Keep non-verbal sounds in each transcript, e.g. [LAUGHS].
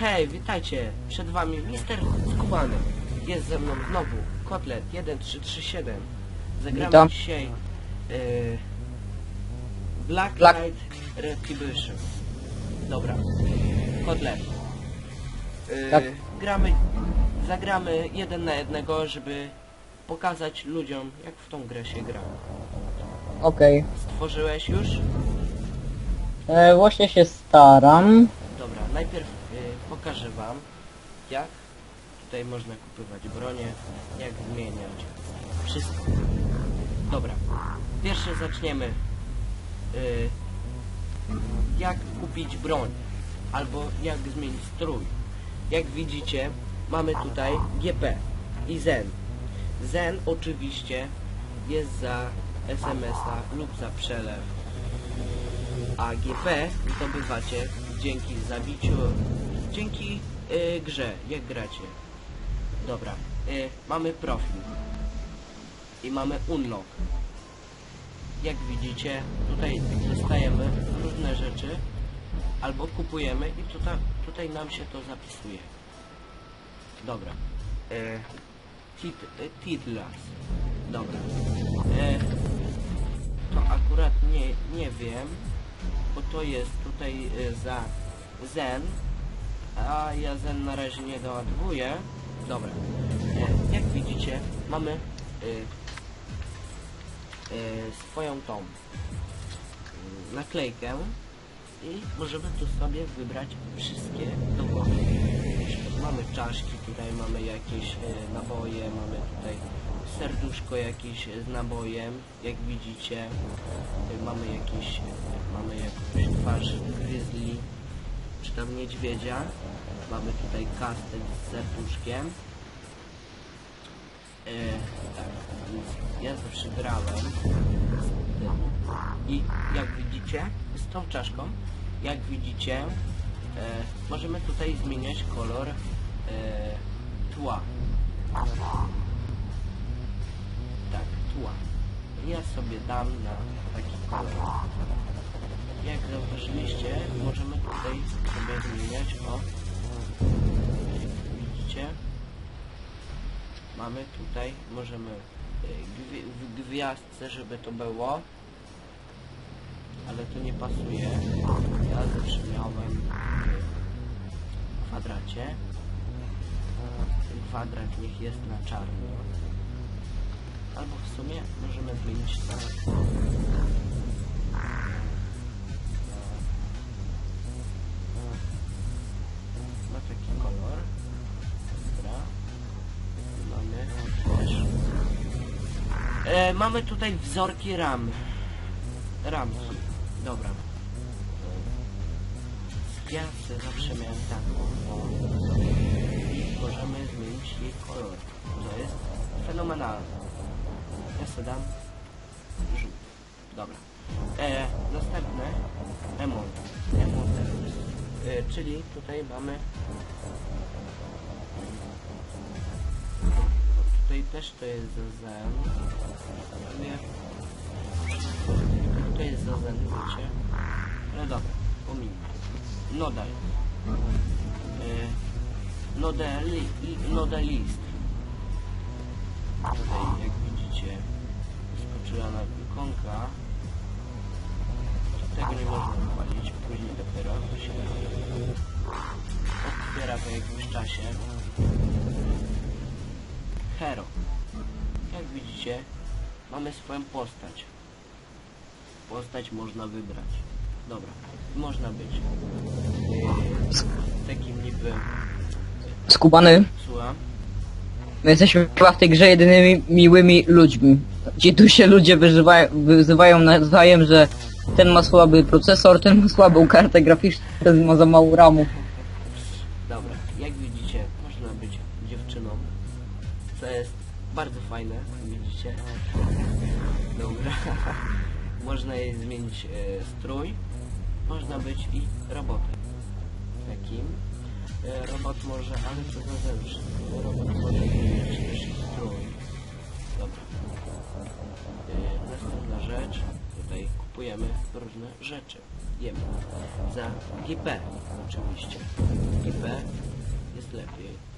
Hej, witajcie! Przed wami Mister Skubany. Jest ze mną znowu Kotlet 1337. Zagramy Witam. dzisiaj y, Black, Black- Knight Retribution. Dobra. Kotlet. Y, Tak. Gramy, zagramy jeden na jednego, żeby pokazać ludziom, jak w tą grę się gra. Okej. Stworzyłeś już? E, Właśnie się staram. Dobra, najpierw pokażę wam, jak tutaj można kupować bronię, jak zmieniać wszystko. Dobra, pierwsze zaczniemy. Y, jak kupić broń, albo jak zmienić strój. Jak widzicie, mamy tutaj GP i Zen. Zen oczywiście jest za SMS-a lub za przelew a GP zdobywacie dzięki zabiciu, dzięki y, grze, jak gracie. Dobra, y, mamy profil i mamy unlock. Jak widzicie, tutaj dostajemy różne rzeczy, albo kupujemy i tutaj, tutaj nam się to zapisuje. Dobra. Y, tit, y, titlas. Dobra. To akurat nie, nie wiem, bo to jest tutaj za Zen, a ja Zen na razie nie doładowuję. Dobra. E, jak widzicie, mamy y, y, swoją tą y, naklejkę i możemy tu sobie wybrać wszystkie dowody. Mamy czaszki, tutaj mamy jakieś y, naboje, mamy tutaj serduszko jakieś z nabojem, jak widzicie. Mamy jakieś, mamy jakąś twarz tam niedźwiedzia. Mamy tutaj kastet z serduszkiem. E, tak, więc ja grałem z tym. I jak widzicie, z tą czaszką, jak widzicie, e, możemy tutaj zmieniać kolor e, tła. Tak, tła. Ja sobie dam na taki kolor. Jak zauważyliście, możemy tutaj sobie zmieniać o widzicie? Mamy tutaj możemy gwi w gwiazdce żeby to było. Ale to nie pasuje. Ja zawsze miałem w kwadracie. Ten kwadrat niech jest na czarno. Albo w sumie możemy zmienić na E, mamy tutaj wzorki ram. Ramki. Dobra. Gwiazdy zawsze miałem taką. Możemy zmienić jej kolor. To jest fenomenalne. Ja sobie dam żółty. Dobra. E, następne emon. E, czyli tutaj mamy tutaj też to jest za zen. Nie. Tutaj jest za zen wiecie? Ale dobra pomijmy. Nodal. E, nodali, i- nodalist. Tutaj jak widzicie skoczyła na ikonka. Tego nie można odpalić, Mamy swoją postać. Postać można wybrać. Dobra, można być takim niby Skubany. słucham. My jesteśmy chyba w tej grze jedynymi miłymi ludźmi. Ci tu się ludzie wyzywają, wyzywają nawzajem, że ten ma słaby procesor, ten ma słabą kartę graficzną, ten ma za mało ramu. Dobra, jak widzicie, można być dziewczyną, co jest bardzo fajne, widzicie. Dobra. [LAUGHS] można jej zmienić e, strój, można być i robotem. Takim. E, robot może, ale co za zemszy. Robot może zmienić też strój. Dobra. Yy, następna rzecz. Tutaj kupujemy różne rzeczy. Jemy. Za GP oczywiście. GP jest lepiej.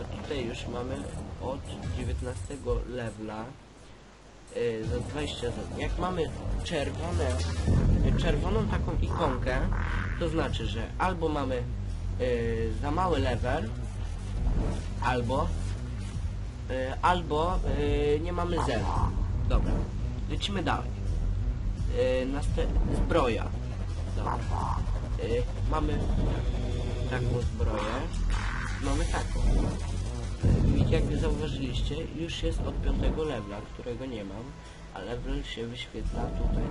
A tutaj już mamy od 19 levela yy, za 20 zł. Jak mamy czerwone, czerwoną taką ikonkę, to znaczy, że albo mamy yy, za mały level, albo yy, albo yy, nie mamy zero. Dobra, lecimy dalej. Yy, następ- zbroja. Dobra. Yy, mamy taką zbroję. Mamy taką. Yy, Jak zauważyliście, już jest od piątego levela, którego nie mam, a level się wyświetla tutaj.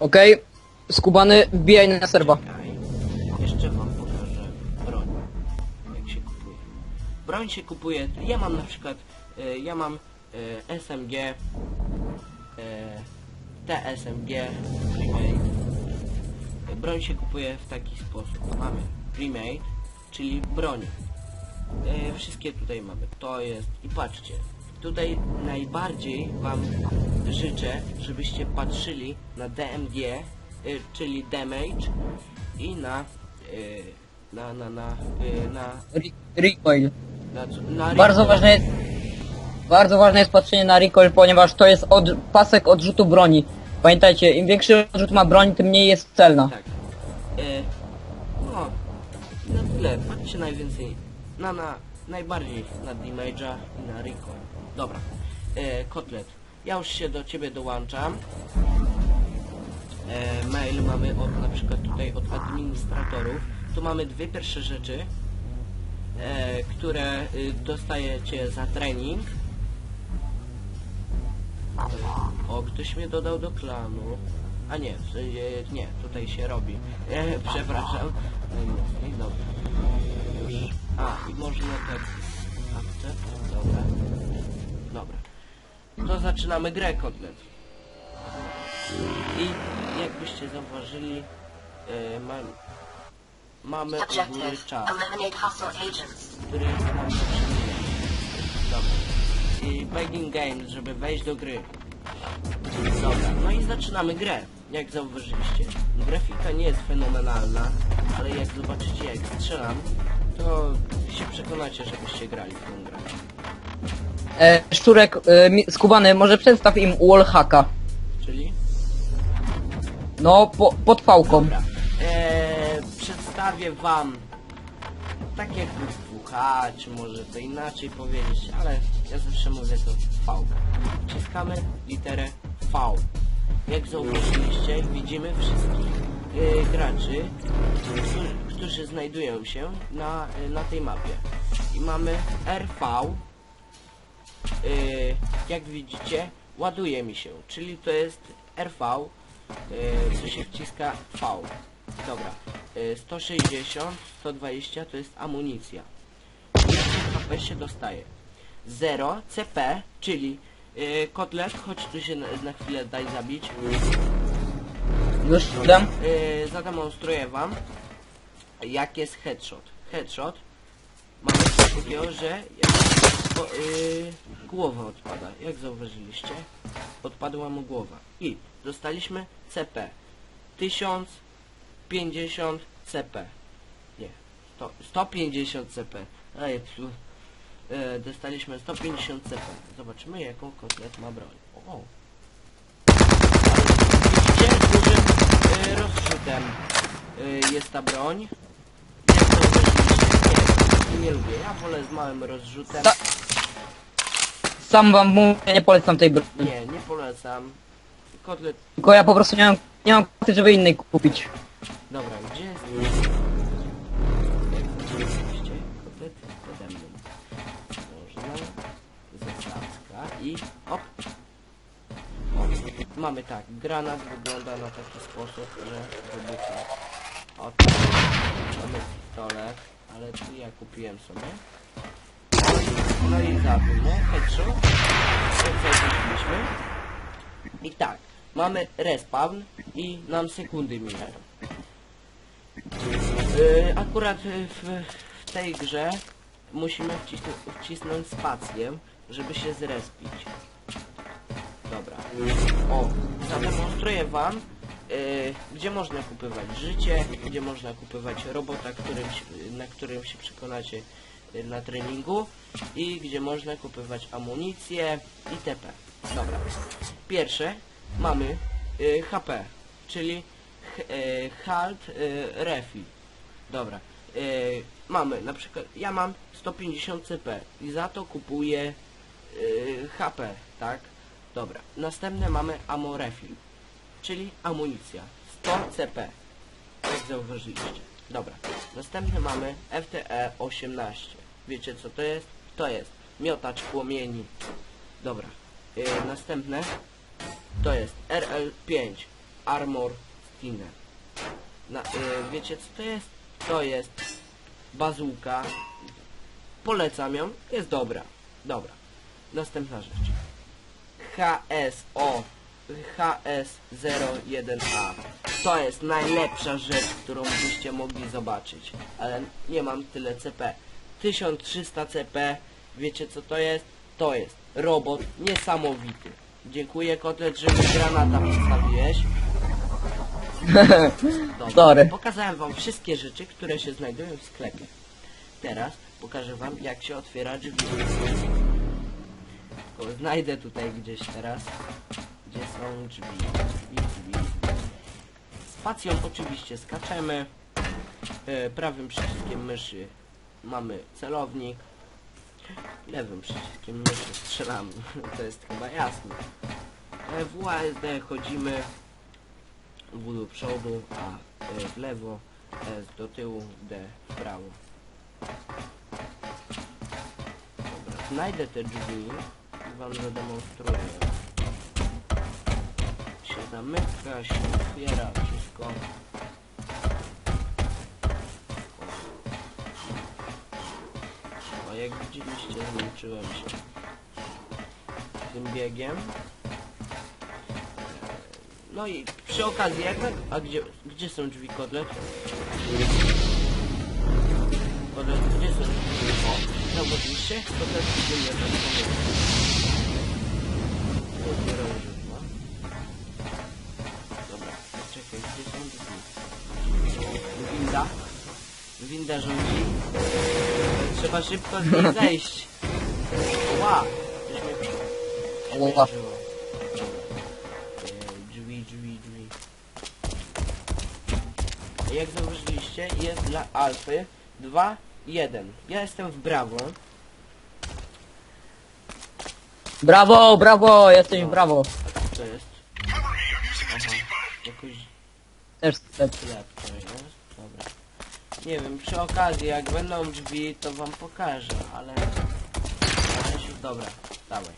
Okej, skubany, wbijaj na serwa. Czekaj. Jeszcze wam pokażę broń. Jak się kupuje. Broń się kupuje. Ja mam na przykład. e, ja mam e, SMG. E, TSMG. Remake. E, Broń się kupuje w taki sposób. Mamy remake, czyli broń. E, wszystkie tutaj mamy. To jest. I patrzcie. Tutaj najbardziej wam życzę, żebyście patrzyli na DMG, y, czyli damage i na y, na na na y, na, Re- recoil. na, na Bardzo recoil. ważne jest... Bardzo ważne jest patrzenie na recoil, ponieważ to jest od, pasek odrzutu broni. Pamiętajcie, im większy odrzut ma broń, tym mniej jest celna. Tak. E, na tyle. Patrzcie najwięcej na, na najbardziej na damage'a i na recoil. Dobra. E, kotlet. Ja już się do ciebie dołączam. E, mail mamy od na przykład tutaj od administratorów. Tu mamy dwie pierwsze rzeczy, e, które y, dostajecie za trening. O, ktoś mnie dodał do klanu. A nie, w sensie, nie, tutaj się robi. E, przepraszam. Najmocniej, dobra. Już. A, i można tak. Akcept, dobra. Dobra. To zaczynamy grę, kotlet. I jakbyście zauważyli, e, mam, mamy ogólny Objective. czas który jest nam potrzebny. Dobra. I begging games, żeby wejść do gry. Dobra, no i zaczynamy grę. Jak zauważyliście. Grafika nie jest fenomenalna, ale jak zobaczycie jak strzelam, to się przekonacie, żebyście grali w tą grę. E, Szczurek, e, mi- skubany, może przedstaw im wallhacka. Czyli? No, po, pod fałką. Dobra. Eee, przedstawię wam tak jak WH, czy może to inaczej powiedzieć, ale ja zawsze mówię to V. Wciskamy literę V. Jak zauważyliście, widzimy wszystkich e, graczy, którzy, którzy znajdują się na, e, na tej mapie. I mamy RV, e, jak widzicie, ładuje mi się, czyli to jest RV, co się wciska V. Dobra, e, 160, 120 to jest amunicja. Ile HP się dostaje? 0 CP, czyli e, kotlet, chodź tu się na, na chwilę daj zabić. Już dam. E, zademonstruję wam jak jest headshot. Headshot mamy coś takiego, że jak, e, głowa odpada. Jak zauważyliście? Odpadła mu głowa. I dostaliśmy CP. 1050 CP. Nie. 100, 150 CP. Ej, psu. E, dostaliśmy 150 CP. Zobaczymy jaką kotlet ma broń. O. Ale widzicie, dużym e, rozrzutem e, jest ta broń. Jak zauważyliście? Nie, nie lubię. Ja wolę z małym rozrzutem. Ta- Sam wam mówię, nie polecam tej broni. Nie, nie polecam. Kotlet Tylko ja po prostu nie mam, nie mam kasy, żeby innej kupić. Dobra, gdzie jest... Oczywiście, kotlet pode mną. Można, zasadzka i hop. O, mamy tak, granat wygląda na taki sposób, że wybucha. O, mamy pistolet, ale tu ja kupiłem sobie. No i zabił, nie? Headshot. Jak zauważyliśmy. I tak, mamy respawn i nam sekundy mijają. Yy, akurat w, w tej grze musimy wcisnąć, wcisnąć spację, żeby się zrespić. Dobra. O, zademonstruję wam, yy, gdzie można kupować życie, gdzie można kupować robota, którym na którym się przekonacie yy, na treningu i gdzie można kupować amunicję itp. Dobra. Pierwsze mamy yy, HP, czyli yy, halt yy, refill. Dobra. Yy, mamy na przykład, ja mam 150 CP i za to kupuję yy, HP, tak? Dobra. Następne mamy ammo refill, czyli amunicja. 100 CP. Jak zauważyliście. Dobra. Następne mamy FTE 18. Wiecie co to jest? To jest miotacz płomieni. Dobra. Yy, następne to jest RL5 Armor Skinner. Na, y, wiecie co to jest? To jest bazuka. Polecam ją, jest dobra. Dobra. Następna rzecz. HSO HS01A. To jest najlepsza rzecz, którą byście mogli zobaczyć. Ale nie mam tyle CP. 1300 CP. Wiecie co to jest? To jest robot niesamowity. Dziękuję kotlet, że mi granata postawiłeś. Dobra. Sorry. Pokazałem wam wszystkie rzeczy, które się znajdują w sklepie. Teraz pokażę wam jak się otwiera drzwi. Znajdę tutaj gdzieś teraz, gdzie są drzwi. Drzwi, drzwi. Spacją oczywiście skaczemy. E, prawym przyciskiem myszy mamy celownik. Lewym przyciskiem myszy strzelamy. [LAUGHS] to jest chyba jasne. E, w UASD chodzimy W do przodu, a e, w lewo, S do tyłu, D w prawo. Znajdę te drzwi wam zademonstruję. Się zamyka, się otwiera, wszystko. O, jak widzieliście, zmęczyłem się tym biegiem. No i przy okazji, jak... A gdzie, gdzie są drzwi kotlet? Kotlet, gdzie są drzwi? O, zauważyliście? Kotlet gdzie nie tak Winda? Winda rządzi? Trzeba szybko z niej zejść. Ła! Coś mnie Ła. Drzwi, drzwi, drzwi. Jak zauważyliście, jest dla alfy 2, 1. Ja jestem w brawo. Brawo, brawo, jesteś brawo. A co to jest? Aha, jakoś Też sklep. sklep to jest. Dobra. Nie wiem, przy okazji, jak będą drzwi, to wam pokażę, ale... Dobra, dawaj.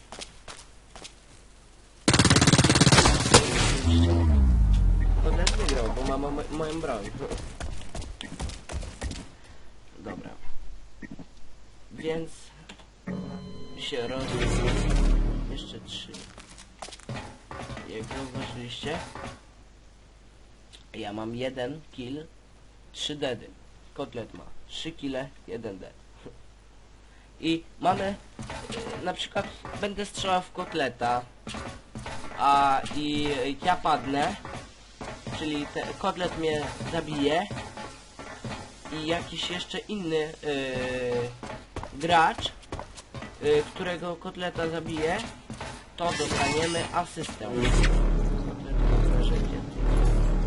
To też wygrał, bo ma mo moją broń. Dobra. Więc... się roz... Jeszcze trzy. Jak zauważyliście, ja mam jeden kill, trzy deady. Kotlet ma trzy kile, jeden dead. I mamy, na przykład będę strzelał w kotleta, a i ja padnę, czyli te, kotlet mnie zabije i jakiś jeszcze inny yy, gracz, yy, którego kotleta zabije, to dostaniemy asystę.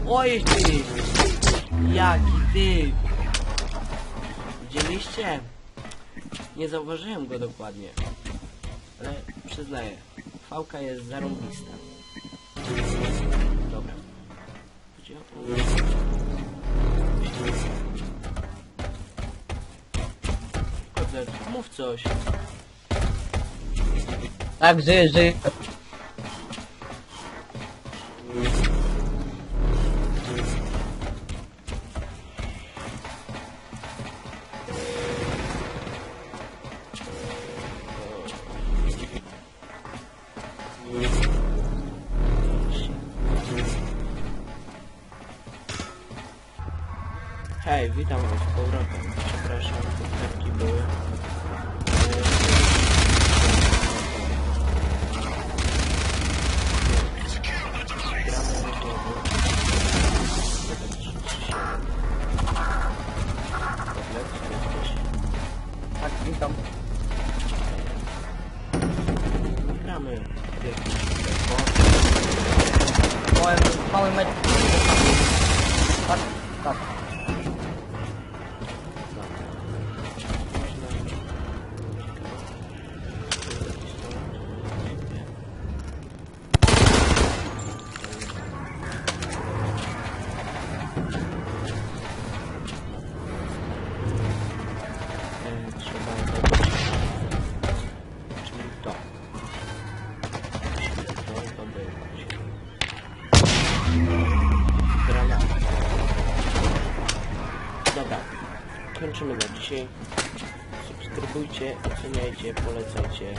Oj ty! Jaki ty! Widzieliście? Nie zauważyłem go dokładnie. Ale przyznaję, fałka jest zarąbista. Dobra. Gdzie mów coś. Tak, żyję, żyję. Witam was z powrotem. Przepraszam, kotletki były. Subskrybujcie, oceniajcie, polecajcie